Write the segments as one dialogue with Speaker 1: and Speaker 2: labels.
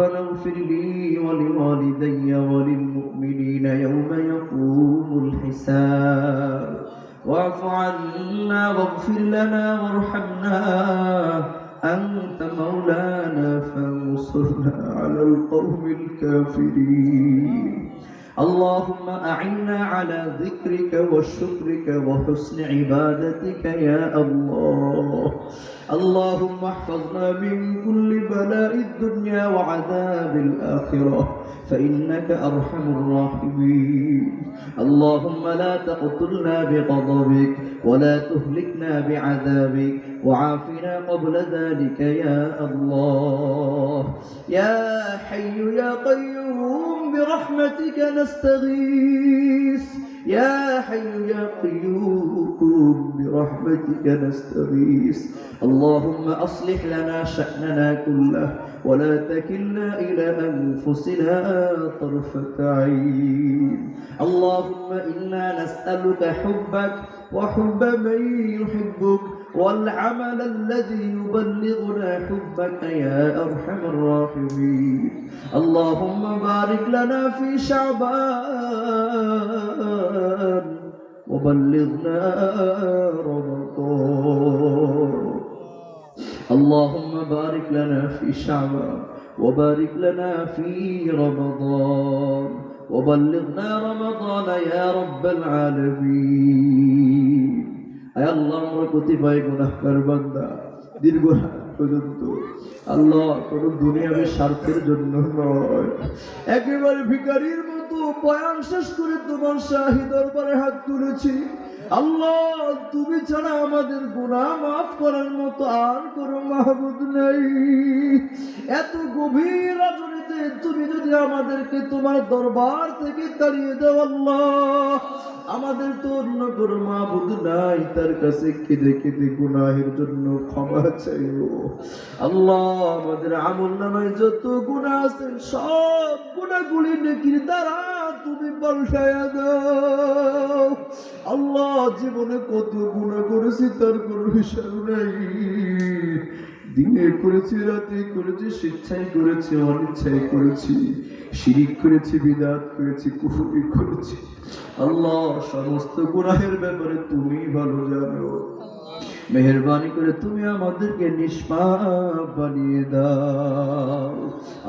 Speaker 1: ربنا اغفر لي ولوالدي وللمؤمنين يوم يقوم الحساب. واعف عنا واغفر لنا وارحمنا. أنت مولانا فانصرنا على القوم الكافرين. اللهم أعنا على ذكرك وشكرك وحسن عبادتك يا الله. اللهم احفظنا من كل بلاء الدنيا وعذاب الآخرة فإنك أرحم الراحمين. اللهم لا تقتلنا بغضبك ولا تهلكنا بعذابك. وعافنا قبل ذلك يا الله. يا حي يا قيوم برحمتك نستغيث. يا حي يا قيوم برحمتك نستغيث. اللهم أصلح لنا شأننا كله ولا تكلنا إلى أنفسنا طرفة عين. اللهم إنا نسألك حبك وحب من يحبك. والعمل الذي يبلغنا حبك يا أرحم الراحمين. اللهم بارك لنا في شعبان وبلغنا رمضان. اللهم بارك لنا في شعبان وبارك لنا في رمضان. وبلغنا رمضان يا رب العالمين. আল্লাহ আমরা কতিপয় গুনাহগার বান্দা দীর্ঘ পর্যন্ত আল্লাহ কোন দুনিয়াবি স্বার্থের জন্য নয়। একেবারে ভিকারির মতো বয়ান শেষ করে তোমার শাহী দরবারে হাত তুলেছি। আল্লাহ, তুমি ছাড়া আমাদের গুনাহ মাফ করার মতো আর কোনো মাহবুদ নেই। এত গভীর রজনীতে আমাদেরকে তোমার দরবার থেকে তাড়িয়ে দাও, আল্লাহ। আমাদের তো অন্য কোনো মাহবুদ নাই, তার কাছে কেঁদে কেঁদে গুনাহের জন্য ক্ষমা চাইব। আল্লাহ, আমাদের আমল নামায় যত গুণা আছে, সব গুণাগুলি নেকির দ্বারা তুমি পাল্টায়া দাও। আল্লাহ, জীবনে কত গুণা করেছি তার কোনো হিসাব নাই। দিনে করেছি, রাতে করেছি, স্বেচ্ছায় করেছি, অনিচ্ছায় করেছি, শিরিক করেছি, বিদাত করেছি, কুফুরি করেছি। আল্লাহ, সমস্ত গুনাহের ব্যাপারে তুমি ভালো জানো। মেহরবানি করে তুমি আমাদেরকে নিষ্পাপ বানিয়ে দাও।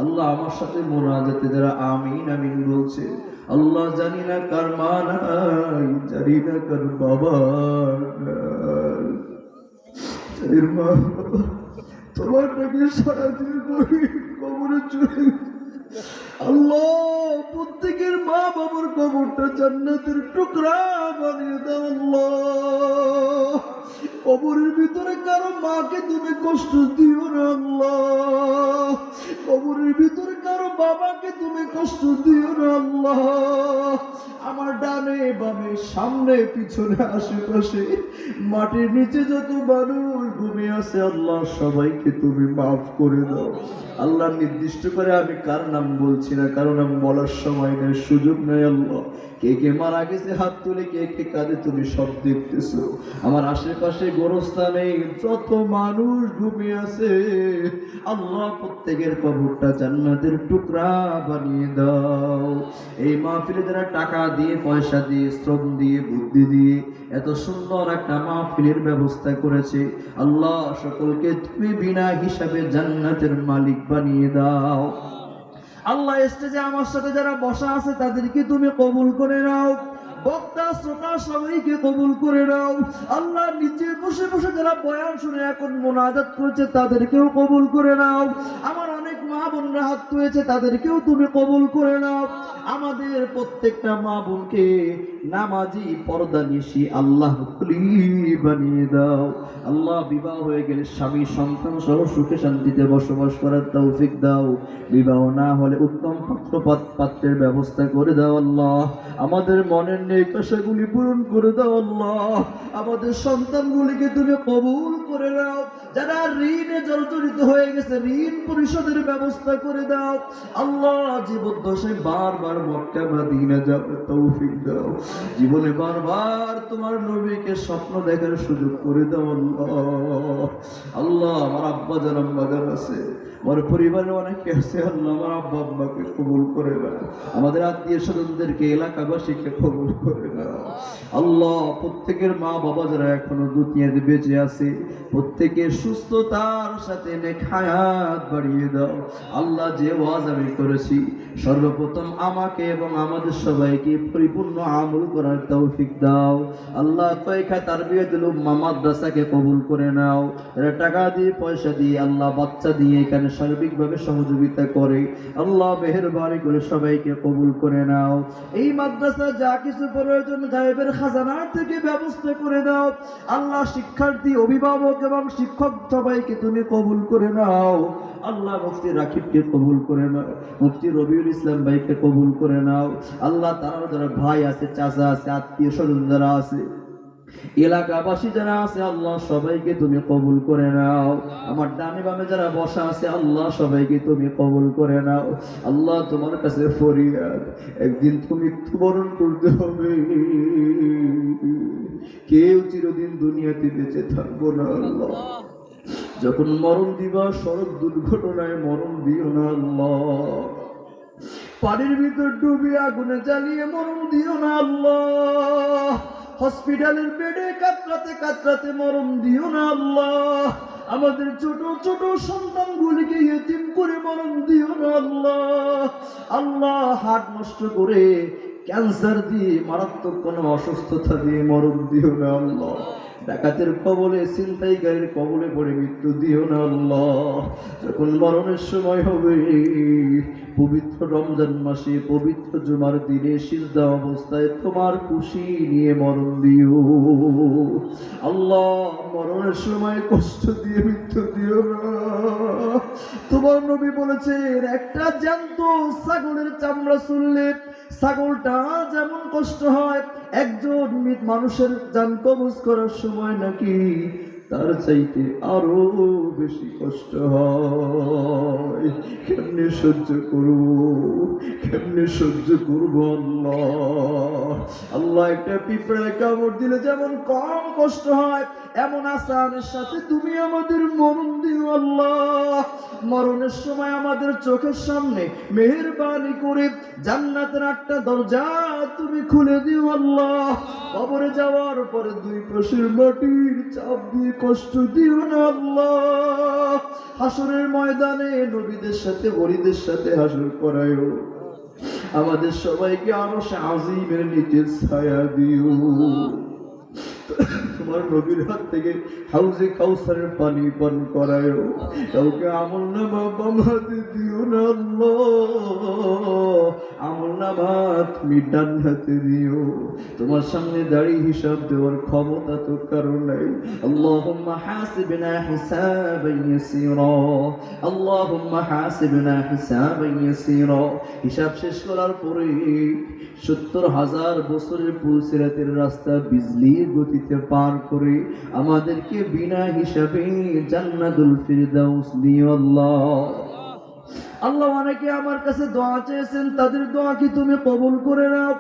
Speaker 1: আল্লাহ আমার সাথে মোনাজাতে যারা আমিন আমিন বলছে, আল্লাহ জানি না কার মা নাই, জানি না কার বাবা। এর মা বাবা তোমার নাকি সারাদিন কবরে চলে। আল্লাহ, প্রত্যেকের মা বাবার কবরটা জান্নাতের টুকরা বানিয়ে দাও আল্লাহ কবরের ভিতরে কারও মাকে তুমি কষ্ট দিও না আল্লাহ কবরের ভিতরে বাবাকে তুমি কষ্ট দিও না, আল্লাহ। আমার ডানে বামে, সামনে, পিছনে, আশেপাশে, মাটির নিচে যত মানুষ ঘুমিয়ে আছে, আল্লাহ, সবাইকে তুমি মাফ করে দাও। আল্লাহ নির্দিষ্ট করে আমি কার নাম বলছি না কারণ আমি বলার সময় নেই, সুযোগ নেই, আল্লাহ। কে কে মারা গেছে, হাত তুলে কে কে তুমি সব আমার আশেপাশে গোরস্থানে যত মানুষ আছে, আল্লাহ প্রত্যেকের কবরটা জান্নাতের টুকরা বানিয়ে দাও। এই মাহফিলে যারা টাকা দিয়ে, পয়সা দিয়ে, শ্রম দিয়ে, বুদ্ধি দিয়ে এত সুন্দর একটা মাহফিলের ব্যবস্থা করেছে, আল্লাহ সকলকে তুমি বিনা হিসাবে জান্নাতের মালিক বানিয়ে দাও। আল্লাহ স্টেজে আমার সাথে যারা বসা আছে তাদেরকে তুমি কবুল করে নাও। বক্তা, শ্রোতা, সবাইকে কবুল করে নাও। আল্লাহ নিচে বসে বসে যারা বয়ান শুনে এখন মোনাজাত করছে, তাদেরকেও কবুল করে নাও। আমার অনেক মা বোনরা হাত তুলেছে তাদেরকেও তুমি কবুল করে নাও। আমাদের প্রত্যেকটা মা বোনকে নামাজি, পর্দা নিশি আল্লাহ বানিয়ে দাও। আল্লাহ বিবাহ হয়ে গেলে স্বামী, সন্তান সহ সুখে শান্তিতে বসবাস করার তৌফিক দাও। বিবাহ না হলে উত্তম পাত্র পাত- পাত্রের ব্যবস্থা করে দাও আল্লাহ। আমাদের মনের নেই পেশাগুলি পূরণ করে দাও আল্লাহ। আমাদের সন্তানগুলিকে তুমি কবুল করে নাও। যারা ঋণে জর্জরিত হয়ে গেছে, ঋণ পরিশোধের ব্যবস্থা করে দাও। আল্লাহ জীবদ্দশায় বারবার মক্কা, মাদিনা তৌফিক দাও। জীবনে বারবার তোমার নবীকে স্বপ্ন দেখার সুযোগ করে দাও আল্লাহ। আল্লাহ, আমার আব্বা আছে, আমার পরিবারে অনেকে আছে, আল্লাহ আমার আব্বা আব্বাকে কবুল করে না আমাদের আত্মীয় স্বজনদেরকে, এলাকাবাসীকে কবুল আল্লাহ প্রত্যেকের মা বাবা যারা এখনও দুনিয়াতে বেঁচে আছে প্রত্যেকের সুস্থতার সাথে নেক হায়াত বাড়িয়ে দাও। আল্লাহ যে ওয়াজ আমি করেছি, সর্বপ্রথম আমাকে এবং আমাদের সবাইকে পরিপূর্ণ আমল করার তৌফিক দাও। আল্লাহ তৈখা তার বিয়ে দিল মাদ্রাসাকে কবুল করে নাও। এরা টাকা দিয়ে, পয়সা দিয়ে, আল্লাহ বাচ্চা দিয়ে এখানে সার্বিকভাবে সহযোগিতা করে। আল্লাহ মেহরবানি করে সবাইকে কবুল করে নাও। এই মাদ্রাসা যা কিছু প্রয়োজন গায়েবের খাজানা থেকে ব্যবস্থা করে দাও। আল্লাহ শিক্ষার্থী, অভিভাবক এবং শিক্ষক সবাইকে তুমি কবুল করে নাও। আল্লাহ মুফতি রাকিবকে কবুল করে নাও। মুফতি রবিউল ইসলাম ভাইকে কবুল করে নাও। আল্লাহ তারা যারা ভাই আছে, চাচা আছে, আত্মীয় স্বজন যারা আছে এলাকাবাসী যারা আছে, আল্লাহ সবাইকে তুমি কবুল করে নাও। আমার ডানে বামে যারা বসা আছে, আল্লাহ সবাইকে তুমি কবুল করে নাও। আল্লাহ তোমার কাছে ফরিয়াদ। একদিন তুমি মৃত্যুবরণ করতে হবে। কেউ চিরদিন দুনিয়াতে বেঁচে থাকব না, আল্লাহ। যখন মরণ দিবা, সড়ক দুর্ঘটনায় মরণ দিও না, আল্লাহ। পানির ভিতর ডুবে আগুনে জ্বালিয়ে মরণ দিও না, আল্লাহ। হসপিটালের বেডে কাতরাতে কাতরাতে মরম দিও না আল্লাহ। আমাদের ছোট ছোট সন্তানগুলিকে ইতিম করে মরম দিও না আল্লাহ। আল্লাহ হাট নষ্ট করে ক্যান্সার দিয়ে মারাত্মক কোনো অসুস্থতা দিয়ে মরম দিও না আল্লাহ। ডাকাতের কবলে ছিনতাইকারীর কবলে পড়ে মৃত্যু দিও না আল্লাহ। যখন মরণের সময় হবে, পবিত্র রমজান মাসে, পবিত্র জুমার দিনে সিজদা অবস্থায় তোমার খুশি নিয়ে মরণ দিও। আল্লাহ, মরণের সময় কষ্ট দিয়ে মৃত্যু দিও না। তোমার নবী বলেছেন, একটা জ্যান্ত ছাগলের চামড়া শুনলে ছাগলটা যেমন কষ্ট হয় একজন মানুষের যান কবজ করার সময় নাকি তার চাইতে আরও বেশি কষ্ট হয়। কেমনে সহ্য করব? কেমনে সহ্য করব আল্লাহ? আল্লাহ একটা পিঁপড়ায় কামড় দিলে যেমন কম কষ্ট হয়, এমন আসানের সাথে তুমি আমাদের মরণ দিও আল্লাহ। মরণের সময় আমাদের চোখের সামনে মেহেরবানি করে জান্নাতের একটা দরজা তুমি খুলে দিও আল্লাহ। কবরে যাওয়ার পরে দুই পাশের মাটির চাপ দিয়ে কষ্ট দিও না আল্লাহ। হাসরের ময়দানে নবীদের সাথে হরিদের সাথে হাসর করায়ও। আমাদের সবাইকে আরও আজিমের নিচে ছায়া দিও। তোমার নবীর হাত থেকে হাউজে কাউসারের পানি পান করায় কাউকে আমল বাম হাতে দিও না আল্লাহ। আমলাবাদ মিডান হাতে দিও। তোমার সামনে দাঁড়িয়ে হিসাব দেওয়ার ক্ষমতা তো কারও নাই। আল্লাহুম্মা হাসিবনা হিসাবান ইয়াসিরা। আল্লাহুম্মা হাসিবনা হিসাবান ইয়াসিরা। হিসাব শেষ করার পরে সত্তর হাজার বছরের পুলসিরাতের রাস্তা বিজলি গতিতে পার করে আমাদেরকে বিনা হিসাবে জান্নাতুল ফিরদাউস দিও আল্লাহ। আল্লাহ অনেকে আমার কাছে দোয়া চেয়েছেন, তাদের দোয়া কি তুমি কবুল করে নাও?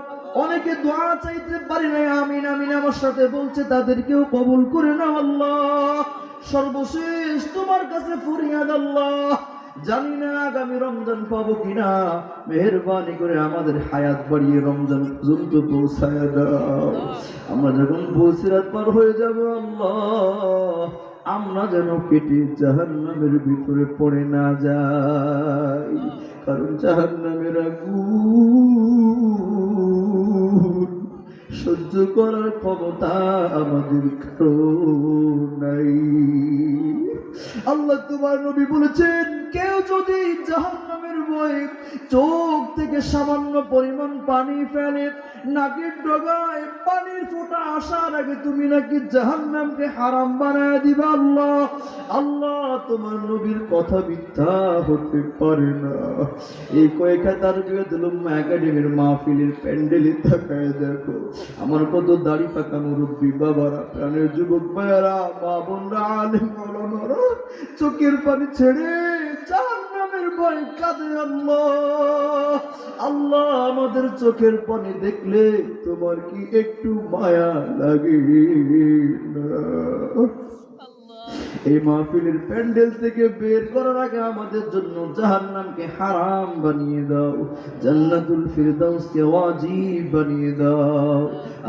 Speaker 1: অনেকে দোয়া চাইতে পারি না আমিন আমিন আমার সাথে বলছে, তাদেরকেও কবুল করে নাও আল্লাহ। সর্বশেষ তোমার কাছে ফরিয়াদ আল্লাহ। জানি না আগামী রমজান পাবো কিনা, মেহরবানি করে আমাদের হায়াত বাড়িয়ে রমজান পর্যন্ত পৌঁছায় দাও। আমরা যখন বসিরাত পার হয়ে যাব, আল্লাহ। আমরা যেন কেটে জাহান্নামের ভিতরে পড়ে না যাই। কারণ জাহান্নামের আগুন সহ্য করার ক্ষমতা আমাদের নাই আল্লাহ তোমার নবী বলেছেন কেউ যদি জাহান্নামের ভয়ে চোখ থেকে সামান্য পরিমাণ পানি ফেলে নাকের ডগায় পানির ফোঁটা আসার আগে তুমি নাকি জাহান্নামকে হারাম বানায় দিবা আল্লাহ আল্লাহ তোমার নবীর কথা মিথ্যা হতে পারে না এই কয়েকটা তার একাডেমির মাহফিলের প্যান্ডেলে তাকায় দেখো আমার কত দাড়ি পাকা মুরব্বী বাবারা প্রাণের যুবক ভাইয়ারা মা বোনরা আলিম মাওলানারা চোখের পানি ছেড়ে জাহান্নামের ভয় কাঁদে আল্লাহ আল্লাহ আমাদের চোখের পানি দেখলে তোমার কি একটু মায়া লাগে না? এই মাহফিলের প্যান্ডেল থেকে বের করার আগে আমাদের জন্য জাহান্নামকে হারাম বানিয়ে দাও জান্নাতুল ফিরদাউসকে ওয়াজিব বানিয়ে দাও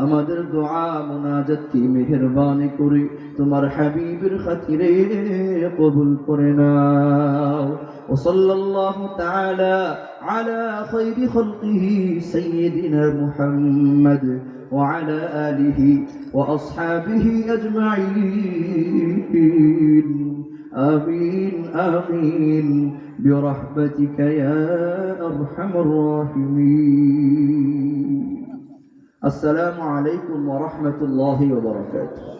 Speaker 1: আমাদের দোয়া মুনাজাত কি মেহেরবানি করে তোমার হাবিবের খাতিরে কবুল করে নাও وصلى الله تعالى على خير خلقه سيدنا محمد وعلى آله وأصحابه أجمعين. آمين آمين. برحمتك يا أرحم الراحمين. السلام عليكم ورحمة الله وبركاته.